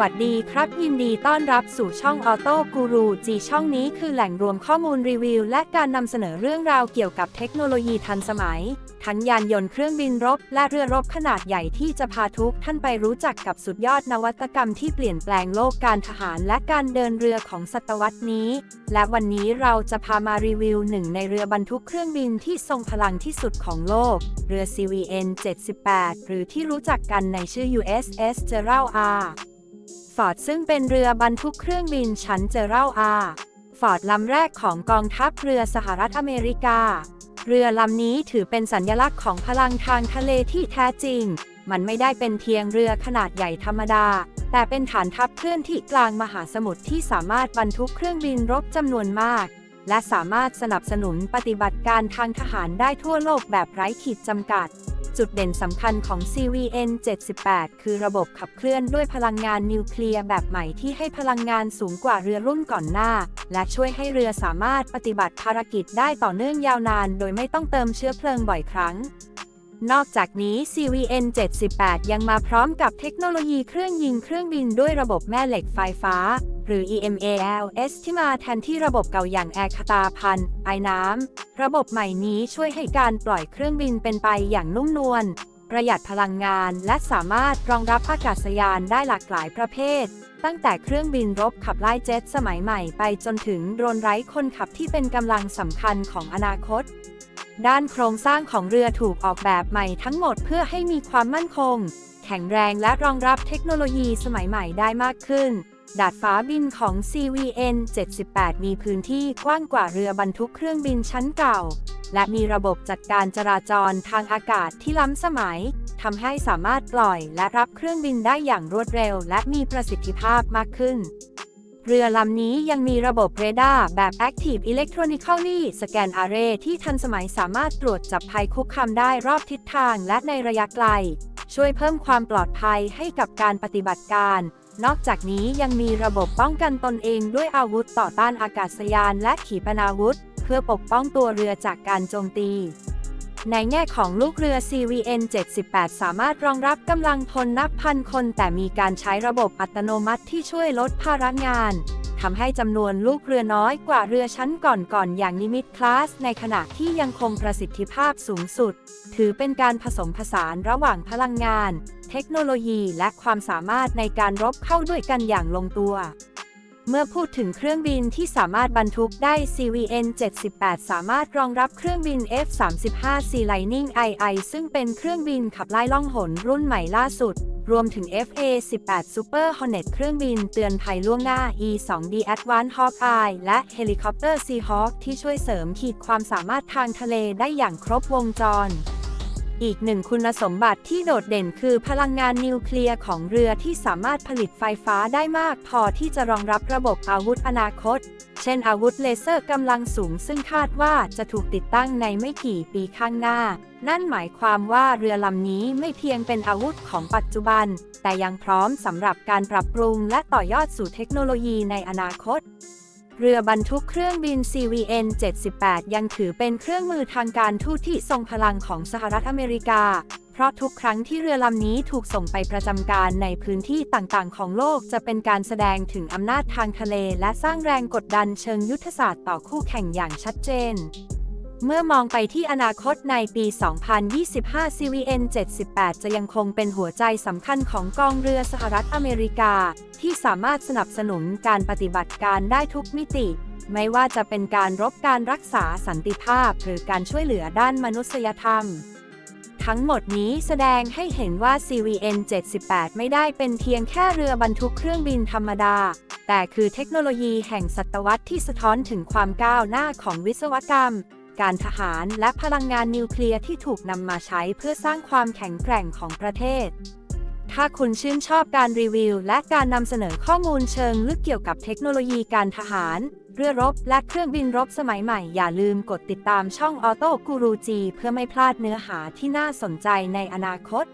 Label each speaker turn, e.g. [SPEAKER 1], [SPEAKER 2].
[SPEAKER 1] วัสดีครับ ยินดีต้อนรับสู่ช่องออโต้กูรูจีช่องนี้คือแหล่งรวมข้อมูลรีวิว และการนำเสนอเรื่องราวเกี่ยวกับเทคโนโลยีทันสมัย ทั้งยานยนต์เครื่องบินรบ และเรือรบขนาดใหญ่ที่จะพาทุกท่านไปรู้จักกับสุดยอดนวัตกรรมที่เปลี่ยนแปลงโลกการทหารและการเดินเรือของศตวรรษนี้ และวันนี้เราจะพามารีวิวหนึ่งในเรือบรรทุกเครื่องบินที่ทรงพลังที่สุดของโลก เรือ CVN 78หรือที่รู้จักกันในชื่อ USS Gerald R. ฟอร์ดซึ่งเป็นเรือบรรทุกเครื่องบินชั้นเจอรัลอาฟอร์ดลำแรกของกองทัพเรือสหรัฐอเมริกา เรือลำนี้ถือเป็นสัญลักษณ์ของพลังทางทะเลที่แท้จริง มันไม่ได้เป็นเพียงเรือขนาดใหญ่ธรรมดา แต่เป็นฐานทัพเคลื่อนที่กลางมหาสมุทรที่สามารถบรรทุกเครื่องบินรบจำนวนมาก และสามารถสนับสนุนปฏิบัติการทางทหารได้ทั่วโลกแบบไร้ขีดจำกัด จุดเด่นสำคัญของ CVN 78 คือระบบขับเคลื่อนด้วยพลังงานนิวเคลียร์แบบใหม่ที่ให้พลังงานสูงกว่าเรือรุ่นก่อนหน้า และช่วยให้เรือสามารถปฏิบัติภารกิจได้ต่อเนื่องยาวนาน โดยไม่ต้องเติมเชื้อเพลิงบ่อยครั้งนอกจากนี้ CVN 78 ยังมาพร้อมกับเทคโนโลยีเครื่องยิงเครื่องบินด้วยระบบแม่เหล็กไฟฟ้า หรือ EMALS ที่มาแทนที่ระบบเก่าอย่างแอร์คาตาพันไอน้ำ ระบบใหม่นี้ช่วยให้การปล่อยเครื่องบินเป็นไปอย่างนุ่มนวล ประหยัดพลังงานและสามารถรองรับอากาศยานได้หลากหลายประเภท ตั้งแต่เครื่องบินรบขับไล่เจ็ตสมัยใหม่ไปจนถึงโดรนไร้คนขับที่เป็นกำลังสำคัญของอนาคตด้านโครงสร้างของเรือถูกออกแบบใหม่ทั้งหมดเพื่อให้มีความมั่นคง แข็งแรงและรองรับเทคโนโลยีสมัยใหม่ได้มากขึ้น ดาดฟ้าบินของ CVN 78 มีพื้นที่กว้างกว่าเรือบรรทุกเครื่องบินชั้นเก่า และมีระบบจัดการจราจรทางอากาศที่ล้ำสมัยทำให้สามารถปล่อยและรับเครื่องบินได้อย่างรวดเร็ว และมีประสิทธิภาพมากขึ้น เรือลำนี้ยังมีระบบเรดาร์แบบ Active Electronically Scan Array ที่ทันสมัยสามารถตรวจจับภัยคุกคามได้รอบทิศทางและในระยะไกล ช่วยเพิ่มความปลอดภัยให้กับการปฏิบัติการ นอกจากนี้ยังมีระบบป้องกันตนเองด้วยอาวุธต่อต้านอากาศยานและขีปนาวุธ เพื่อปกป้องตัวเรือจากการโจมตี ในแง่ของลูกเรือ CVN 78 สามารถรองรับกำลังพลนับพันคน แต่มีการใช้ระบบอัตโนมัติที่ช่วยลดภาระงานทำให้จำนวนลูกเรือน้อยกว่าเรือชั้นก่อนๆอย่างนิมิตคลาส ในขณะที่ยังคงประสิทธิภาพสูงสุด ถือเป็นการผสมผสานระหว่างพลังงาน เทคโนโลยีและความสามารถในการรบเข้าด้วยกันอย่างลงตัว เมื่อพูดถึงเครื่องบินที่สามารถบรรทุกได้ CVN 78 สามารถรองรับเครื่องบิน F-35 Sea Lightning II ซึ่งเป็นเครื่องบินขับไล่ล่องหนรุ่นใหม่ล่าสุด รวมถึง FA-18 Super Hornet เครื่องบินเตือนภัยล่วงหน้า E-2D Advanced Hawkeye และเฮลิคอปเตอร์ Seahawk ที่ช่วยเสริมขีดความสามารถทางทะเลได้อย่างครบวงจร อีกหนึ่งคุณสมบัติที่โดดเด่นคือพลังงานนิวเคลียร์ของเรือที่สามารถผลิตไฟฟ้าได้มากพอที่จะรองรับระบบอาวุธอนาคต เช่นอาวุธเลเซอร์กำลังสูงซึ่งคาดว่าจะถูกติดตั้งในไม่กี่ปีข้างหน้า นั่นหมายความว่าเรือลำนี้ไม่เพียงเป็นอาวุธของปัจจุบัน แต่ยังพร้อมสำหรับการปรับปรุงและต่อยอดสู่เทคโนโลยีในอนาคต เรือบรรทุกเครื่องบิน CVN 78 ยังถือเป็นเครื่องมือทางการทูตที่ทรงพลังของสหรัฐอเมริกา เพราะทุกครั้งที่เรือลำนี้ถูกส่งไปประจำการในพื้นที่ต่างๆ ของโลกจะเป็นการแสดงถึงอำนาจทางทะเล และสร้างแรงกดดันเชิงยุทธศาสตร์ต่อคู่แข่งอย่างชัดเจน เมื่อมองไปที่อนาคตในปี 2025 CVN 78 จะยังคงเป็นหัวใจสำคัญของกองเรือสหรัฐอเมริกา ที่สามารถสนับสนุนการปฏิบัติการได้ทุกมิติ ไม่ว่าจะเป็นการรบการรักษาสันติภาพ หรือการช่วยเหลือด้านมนุษยธรรม ทั้งหมดนี้แสดงให้เห็นว่า CVN 78 ไม่ได้เป็นเพียงแค่เรือบรรทุกเครื่องบินธรรมดาแต่คือเทคโนโลยีแห่งศตวรรษที่สะท้อนถึงความก้าวหน้าของวิศวกรรม การทหารและพลังงานนิวเคลียร์ที่ถูกนำมาใช้เพื่อสร้างความแข็งแกร่งของประเทศ ถ้าคุณชื่นชอบการรีวิว และการนำเสนอข้อมูลเชิงลึกเกี่ยวกับเทคโนโลยีการทหาร เรือรบ และเครื่องบินรบสมัยใหม่ อย่าลืมกดติดตามช่องออโต้กูรูจีเพื่อไม่พลาดเนื้อหาที่น่าสนใจในอนาคต